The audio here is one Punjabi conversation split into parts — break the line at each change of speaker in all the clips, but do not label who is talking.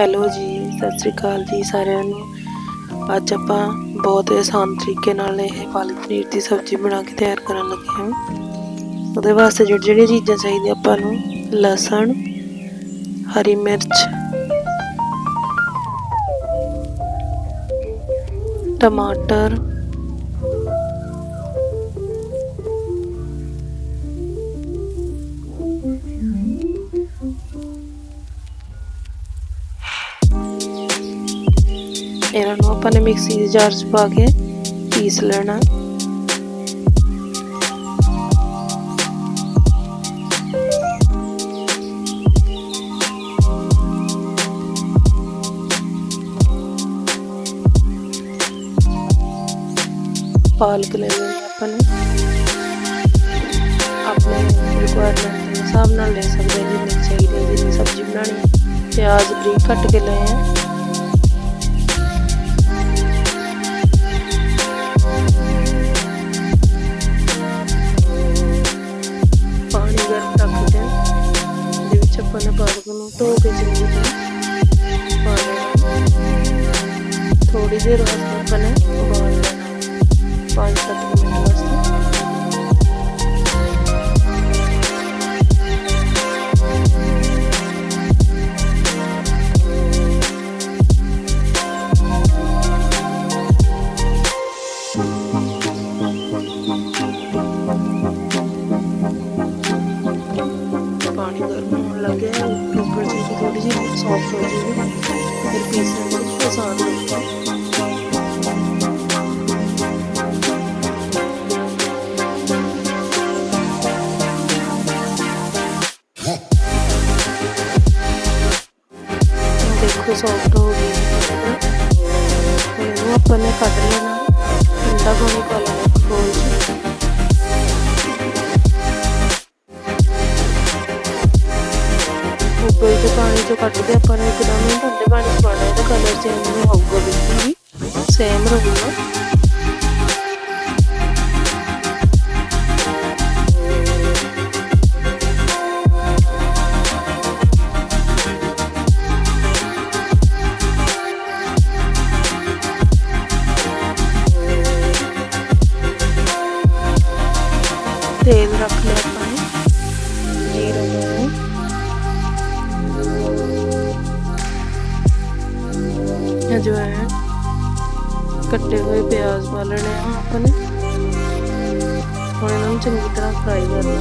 ਹੈਲੋ ਜੀ, ਸਤਿ ਸ੍ਰੀ ਅਕਾਲ ਜੀ ਸਾਰਿਆਂ ਨੂੰ। ਅੱਜ ਆਪਾਂ ਬਹੁਤ ਆਸਾਨ ਤਰੀਕੇ ਨਾਲ ਇਹ ਪਾਲਕ ਪਨੀਰ ਦੀ ਸਬਜ਼ੀ ਬਣਾ ਕੇ ਤਿਆਰ ਕਰਨ ਲੱਗੇ ਹਾਂ। ਉਹਦੇ ਵਾਸਤੇ ਜਿਹੜੀ ਜਿਹੜੀਆਂ ਚੀਜ਼ਾਂ ਚਾਹੀਦੀਆਂ ਆਪਾਂ ਨੂੰ, ਲਸਣ, ਹਰੀ ਮਿਰਚ, ਟਮਾਟਰ ਇਹਨਾਂ ਨੂੰ ਆਪਾਂ ਨੇ ਮਿਕਸੀ ਦੇ ਜਾਰ 'ਚ ਪਾ ਕੇ ਪੀਸ ਲੈਣਾ। ਪਾਲਕ ਲੈ ਲੈਣੀ ਆਪਾਂ ਨੇ। ਆਪਣੇ ਰਿਕੁਆਇਰਮੈਂਟ ਦੇ ਹਿਸਾਬ ਨਾਲ ਲੈ ਸਕਦੇ ਜਿੰਨੀ ਚਾਹੀਦੀ ਜਿੰਨੀ ਸਬਜ਼ੀ ਬਣਾਉਣੀ ਪਿਆਜ਼ ਬਰੀਕ ਕੱਟ ਕੇ ਲਏ ਆ। ਲੈਣਾ ਥੋੜੀ ਦੇਰ ਵਾਸਤੇ ਆਪਾਂ ਨੇ ਉਬਾਲ ਲੈਣਾ 5-7 ਮਿੰਟ ਵਾਸਤੇ ਪਾਣੀ ਗਰਮ ਹੋਣ ਲੱਗਿਆ ਉੱਪਰ ਜੀ ਥੋੜੀ ਜਿਹੀ ਸੌਫਟ ਹੋ ਜਾਏਗੀ ਫਿਰ ਪੀਸਣ ਵਿੱਚ ਦੇਖੋ ਸੌਫਟ ਹੋ ਗਈ ਹੈ ਹੁਣ ਇਹਨੂੰ ਆਪਾਂ ਨੇ ਕੱਢ ਲੈਣਾ ਠੰਡਾ ਪਾਣੀ ਪਾ ਲੈਣਾ ਇੱਕ ਬੋਲ 'ਚ ਉੱਪਰ ਦੇ ਪਾਣੀ ਚੋਂ ਕੱਢ ਕੱਟੇ ਹੋਏ ਪਿਆਜ਼ ਪਾ ਲੈਣੇ ਆ ਆਪਾਂ ਨੇ। ਹੁਣ ਇਹਨਾਂ ਨੂੰ ਚੰਗੀ ਤਰ੍ਹਾਂ ਫਰਾਈ ਕਰਨਾ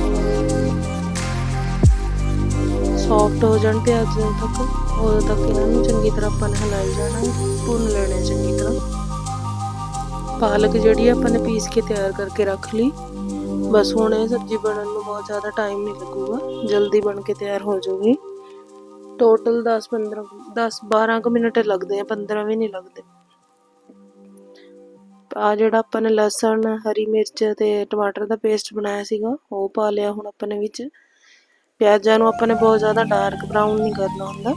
ਸੌਫਟ ਹੋ ਜਾਣ ਪਿਆਜ਼ ਜਦੋਂ ਤੱਕ, ਉਦੋਂ ਤੱਕ ਇਹਨਾਂ ਨੂੰ ਚੰਗੀ ਤਰ੍ਹਾਂ ਆਪਾਂ ਨੇ ਹਿਲਾਈ ਜਾਣਾ ਭੁੰਨ ਲੈਣੇ ਚੰਗੀ ਤਰ੍ਹਾਂ। ਪਾਲਕ ਜਿਹੜੀ ਆਪਾਂ ਨੇ ਪੀਸ ਕੇ ਤਿਆਰ ਕਰਕੇ ਰੱਖ ਲਈ। ਬਸ ਹੁਣ ਇਹ ਸਬਜ਼ੀ ਬਣਨ ਨੂੰ ਬਹੁਤ ਜ਼ਿਆਦਾ ਟਾਈਮ ਨਹੀਂ ਲੱਗੂਗਾ, ਜਲਦੀ ਬਣ ਕੇ ਤਿਆਰ ਹੋ ਜਾਊਗੀ। ਟੋਟਲ 10 15 10 12 ਕੁ ਮਿੰਟ ਲੱਗਦੇ ਆ 15 ਵੀ ਨਹੀਂ ਲੱਗਦੇ। ਆਹ ਜਿਹੜਾ ਆਪਾਂ ਨੇ ਲਸਣ, ਹਰੀ ਮਿਰਚ ਤੇ ਟਮਾਟਰ ਦਾ ਪੇਸਟ ਬਣਾਇਆ ਸੀਗਾ, ਉਹ ਪਾ ਲਿਆ ਹੁਣ ਆਪਾਂ ਨੇ ਵਿੱਚ। ਪਿਆਜ਼ਾਂ ਨੂੰ ਆਪਾਂ ਨੇ ਬਹੁਤ ਜ਼ਿਆਦਾ ਡਾਰਕ ਬਰਾਊਨ ਨਹੀਂ ਕਰਨਾ ਹੁੰਦਾ।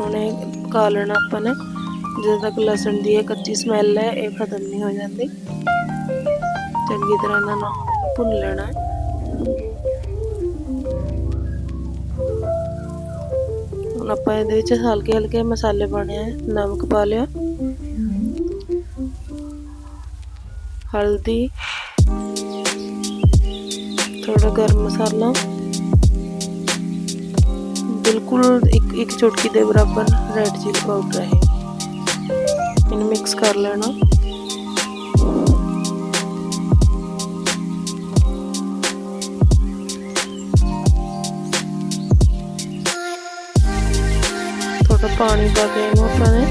ਹੁਣ ਇਹ ਪਕਾ ਲੈਣਾ ਆਪਾਂ ਨੇ, ਜਦੋਂ ਤੱਕ ਲਸਣ ਦੀ ਇਹ ਕੱਚੀ ਸਮੈਲ ਹੈ, ਇਹ ਖਤਮ ਨਹੀਂ ਹੋ ਜਾਂਦੀ। ਚੰਗੀ ਤਰ੍ਹਾਂ ਇਹਨਾਂ ਭੁੰਨ ਲੈਣਾ ਹੁਣ ਆਪਾਂ ਇਹਦੇ ਵਿੱਚ ਹਲਕੇ ਹਲਕੇ ਮਸਾਲੇ ਪਾਣੇ ਆ, ਨਮਕ ਪਾ ਲਿਆ। ਹਲਦੀ ਥੋੜਾ ਗਰਮ ਮਸਾਲਾ। ਬਿਲਕੁਲ ਇੱਕ ਇੱਕ ਚੁਟਕੀ ਦੇ ਬਰਾਬਰ ਰੈਡ ਚਿਲੀ ਪਾਊਡਰ ਹੈ। ਇਹਨੂੰ ਮਿਕਸ ਕਰ ਲੈਣਾ। ਥੋੜਾ ਪਾਣੀ ਪਾ ਕੇ ਆਪਾਂ ਨੇ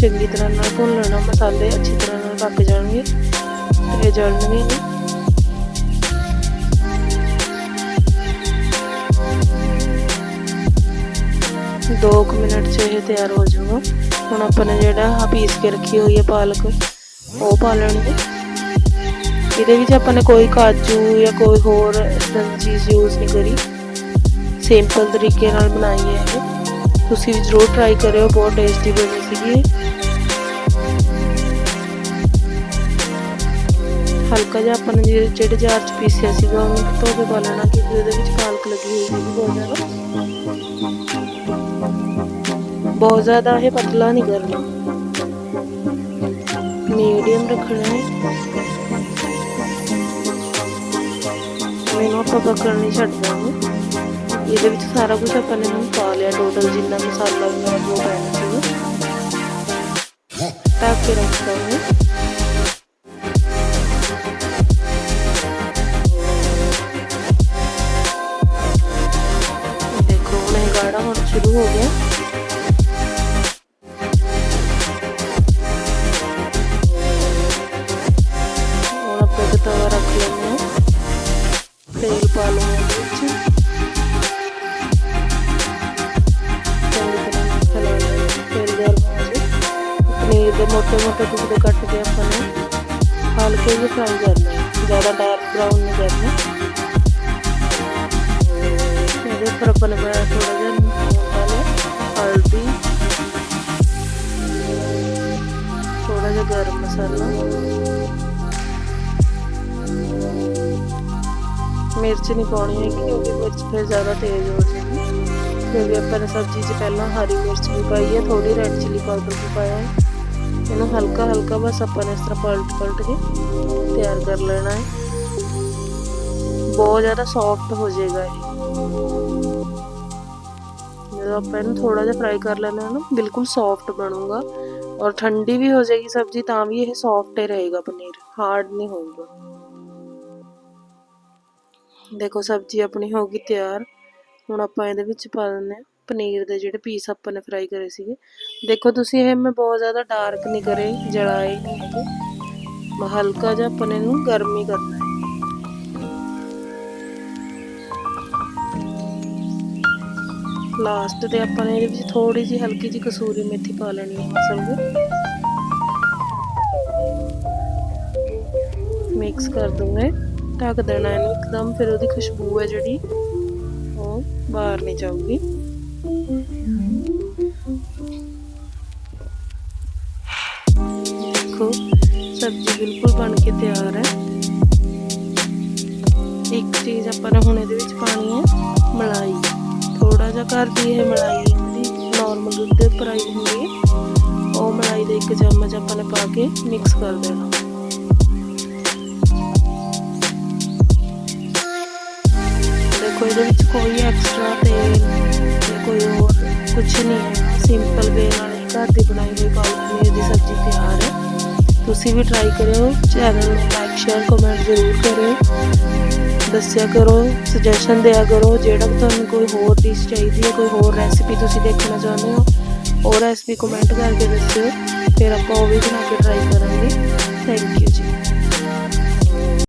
ਚੰਗੀ ਤਰ੍ਹਾਂ ਨਾਲ ਭੁੰਨ ਲੈਣਾ, ਮਸਾਲੇ ਅੱਛੀ ਤਰ੍ਹਾਂ ਨਾਲ ਪੱਕ ਜਾਣਗੇ ਤੇ ਜਲਣਗੇ ਨਹੀਂ ਦੋ ਕੁ ਮਿੰਟ 'ਚ ਇਹ ਤਿਆਰ ਹੋ ਜਾਊਗਾ। ਹੁਣ ਆਪਾਂ ਨੇ ਜਿਹੜਾ ਆ ਪੀਸ ਕੇ ਰੱਖੀ ਹੋਈ ਹੈ ਪਾਲਕ, ਉਹ ਪਾ ਲੈਣਗੇ। ਇਹਦੇ ਵਿੱਚ ਆਪਾਂ ਨੇ ਕੋਈ ਕਾਜੂ ਜਾਂ ਕੋਈ ਹੋਰ ਇਦਾਂ ਦੀ ਚੀਜ਼ ਯੂਜ਼ ਨਹੀਂ ਕਰੀ। ਸਿੰਪਲ ਤਰੀਕੇ ਨਾਲ ਬਣਾਈ ਹੈ ਇਹ। ਤੁਸੀਂ ਵੀ ਜ਼ਰੂਰ ਟਰਾਈ ਕਰਿਓ, ਬਹੁਤ ਟੇਸਟੀ ਬਣੀ ਸੀਗੀ। ਹਲਕਾ ਜਿਹਾ ਆਪਾਂ ਨੇ ਜਿਹੜੇ- ਜਾਰ ਚ ਪੀਸਿਆ ਸੀਗਾ, ਉਹਨੂੰ ਧੋ ਕੇ ਪਾ ਲੈਣਾ ਕਿਉਂਕਿ ਉਹਦੇ ਵਿੱਚ ਪਾਲਕ ਲੱਗੀ ਹੋਈ ਸੀ ਬਹੁਤ ਜ਼ਿਆਦਾ। ਬਹੁਤ ਜ਼ਿਆਦਾ ਇਹ ਪਤਲਾ ਨਹੀਂ ਕਰਨਾ। ਮੀਡੀਅਮ ਰੱਖਣਾ ਹੈ। ਇਹਨੂੰ ਆਪਾਂ ਪਕੜ ਨਹੀਂ ਛੱਡ ਦਾਂਗੇ ਇਹਦੇ ਵਿੱਚ ਸਾਰਾ ਕੁਝ ਆਪਾਂ ਨੇ ਹੁਣ ਪਾ ਲਿਆ ਟੋਟਲ ਜਿੰਨਾ ਮਸਾਲਾ ਵਗੈਰਾ ਜੋ ਪੈਣਾ ਸੀਗਾ। ਢੱਕ ਕੇ ਰੱਖ ਦਾਂਗੇ ਮੋਟੇ ਟੁਕੜੇ ਕੱਟ ਕੇ ਆਪਾਂ ਨੇ ਹਲਕੇ ਜਿਹੇ ਫਰਾਈ ਕਰਨਾ ਹੈ ਜ਼ਿਆਦਾ ਡਾਰਕ ਬਰਾਊਨ ਨਹੀਂ ਕਰਨਾ। ਇਹਦੇ ਉੱਪਰ ਆਪਾਂ ਨੇ ਪਾਇਆ ਥੋੜਾ ਜਿਹਾ ਨਮਕ ਹਲਦੀ। ਥੋੜਾ ਜਿਹਾ ਗਰਮ ਮਸਾਲਾ। ਮਿਰਚ ਨਹੀਂ ਪਾਉਣੀ ਹੈਗੀ, ਕਿਉਂਕਿ ਮਿਰਚ ਫਿਰ ਜ਼ਿਆਦਾ ਤੇਜ਼ ਹੋ ਜਾਏਗੀ ਕਿਉਂਕਿ ਆਪਾਂ ਨੇ ਸਬਜ਼ੀ 'ਚ ਪਹਿਲਾਂ ਹਰੀ ਮਿਰਚ ਵੀ ਪਾਈ ਹੈ ਥੋੜੀ ਰੈੱਡ ਚਿਲੀ ਪਾਊਡਰ ਵੀ ਪਾਇਆ ਹੈ। ਇਹਨੂੰ ਹਲਕਾ ਹਲਕਾ ਬਸ ਆਪਾਂ ਨੇ ਇਸ ਤਰ੍ਹਾਂ ਪਲਟ ਪਲਟ ਕੇ ਤਿਆਰ ਕਰ ਲੈਣਾ ਹੈ। ਬਹੁਤ ਜ਼ਿਆਦਾ ਸੌਫਟ ਹੋ ਜਾਏਗਾ ਇਹ। ਜਦੋਂ ਆਪਾਂ ਇਹਨੂੰ ਥੋੜਾ ਜਿਹਾ ਫਰਾਈ ਕਰ ਲੈਣਾ ਨਾ, ਬਿਲਕੁਲ ਸੌਫਟ ਬਣੂਗਾ। ਔਰ ਠੰਡੀ ਵੀ ਹੋ ਜਾਏਗੀ ਸਬਜ਼ੀ, ਤਾਂ ਵੀ ਇਹ ਸੌਫਟ ਹੀ ਰਹੇਗਾ ਪਨੀਰ। ਹਾਰਡ ਨਹੀਂ ਹੋਊਗਾ। ਦੇਖੋ ਸਬਜ਼ੀ ਆਪਣੀ ਹੋ ਗਈ ਤਿਆਰ। ਹੁਣ ਆਪਾਂ ਇਹਦੇ ਵਿੱਚ ਪਾ ਦਿੰਦੇ ਹਾਂ। ਪਨੀਰ ਦੇ ਜਿਹੜੇ ਪੀਸ ਆਪਾਂ ਨੇ ਫਰਾਈ ਕਰੇ ਸੀਗੇ। ਦੇਖੋ ਤੁਸੀਂ ਇਹ ਮੈਂ ਬਹੁਤ ਜ਼ਿਆਦਾ ਡਾਰਕ ਨਹੀਂ ਕਰੇ, ਜਲਾਏ ਨਹੀਂ ਹੈਗੇ। ਹਲਕਾ ਜਿਹਾ ਆਪਾਂ ਨੇ ਇਹਨੂੰ ਗਰਮ ਹੀ ਕਰਨਾ ਹੈ। ਲਾਸਟ ਤੇ ਆਪਾਂ ਨੇ ਇਹਦੇ ਵਿੱਚ ਥੋੜੀ ਜਿਹੀ ਹਲਕੀ ਜਿਹੀ ਕਸੂਰੀ ਮੇਥੀ ਪਾ ਲੈਣੀ ਹੈ ਮਸਲ ਮਿਕਸ ਕਰ ਦੂੰਗੇ। ਢੱਕ ਦੇਣਾ ਇਹਨੂੰ ਇੱਕਦਮ, ਫਿਰ ਉਹਦੀ ਖੁਸ਼ਬੂ ਹੈ ਜਿਹੜੀ, ਉਹ ਬਾਹਰ ਨਹੀਂ ਜਾਊਗੀ। ਦੇਖੋ, ਸਬਜ਼ੀ ਬਿਲਕੁਲ ਬਣ ਕੇ ਤਿਆਰ ਹੈ। ਇੱਕ ਚੀਜ਼ ਆਪਾਂ ਨੇ ਹੁਣ ਇਹਦੇ ਵਿੱਚ ਪਾਣੀ ਹੈ, ਮਲਾਈ। ਥੋੜਾ ਜਿਹਾ ਘਰ ਦੀ ਇਹ ਮਲਾਈ ਹੁੰਦੀ ਨਾਰਮਲ ਦੁੱਧ ਦੇ ਉੱਪਰ ਆਈ ਹੁੰਦੀ ਹੈ। ਉਹ ਮਲਾਈ ਦੇ ਇੱਕ ਚਮਚ ਆਪਾਂ ਨੇ ਪਾ ਕੇ ਮਿਕਸ ਕਰ ਦੇਣਾ। ਦੇਖੋ, ਇਹਦੇ ਵਿੱਚ ਕੋਈ ਐਕਸਟਰਾ ਤੇਲ ਕੋਈ ਹੋਰ ਕੁਛ ਨਹੀਂ ਹੈ ਸਿੰਪਲ ਵੇ ਨਾਲ ਘਰ ਦੀ ਬਣਾਈ ਹੋਈ ਪਾਲਕ ਪਨੀਰ ਦੀ ਸਬਜ਼ੀ ਤਿਆਰ ਹੈ ਤੁਸੀਂ ਵੀ ਟਰਾਈ ਕਰਿਓ ਚੈਨਲ ਨੂੰ ਲਾਈਕ ਸ਼ੇਅਰ ਕਮੈਂਟ ਜ਼ਰੂਰ ਕਰਿਓ। ਦੱਸਿਆ ਕਰੋ ਸੁਜੈਸ਼ਨ ਦਿਆ ਕਰੋ, ਜਿਹੜਾ ਵੀ ਤੁਹਾਨੂੰ ਕੋਈ ਹੋਰ ਡਿਸ਼ ਚਾਹੀਦੀ ਹੈ ਕੋਈ ਹੋਰ ਰੈਸਿਪੀ ਤੁਸੀਂ ਦੇਖਣਾ ਚਾਹੁੰਦੇ ਹੋ, ਉਹ ਰੈਸਿਪੀ ਕਮੈਂਟ ਕਰਕੇ ਦੱਸਿਓ, ਫਿਰ ਆਪਾਂ ਉਹ ਵੀ ਬਣਾ ਕੇ ਟਰਾਈ ਕਰਾਂਗੇ। ਥੈਂਕ ਯੂ ਜੀ।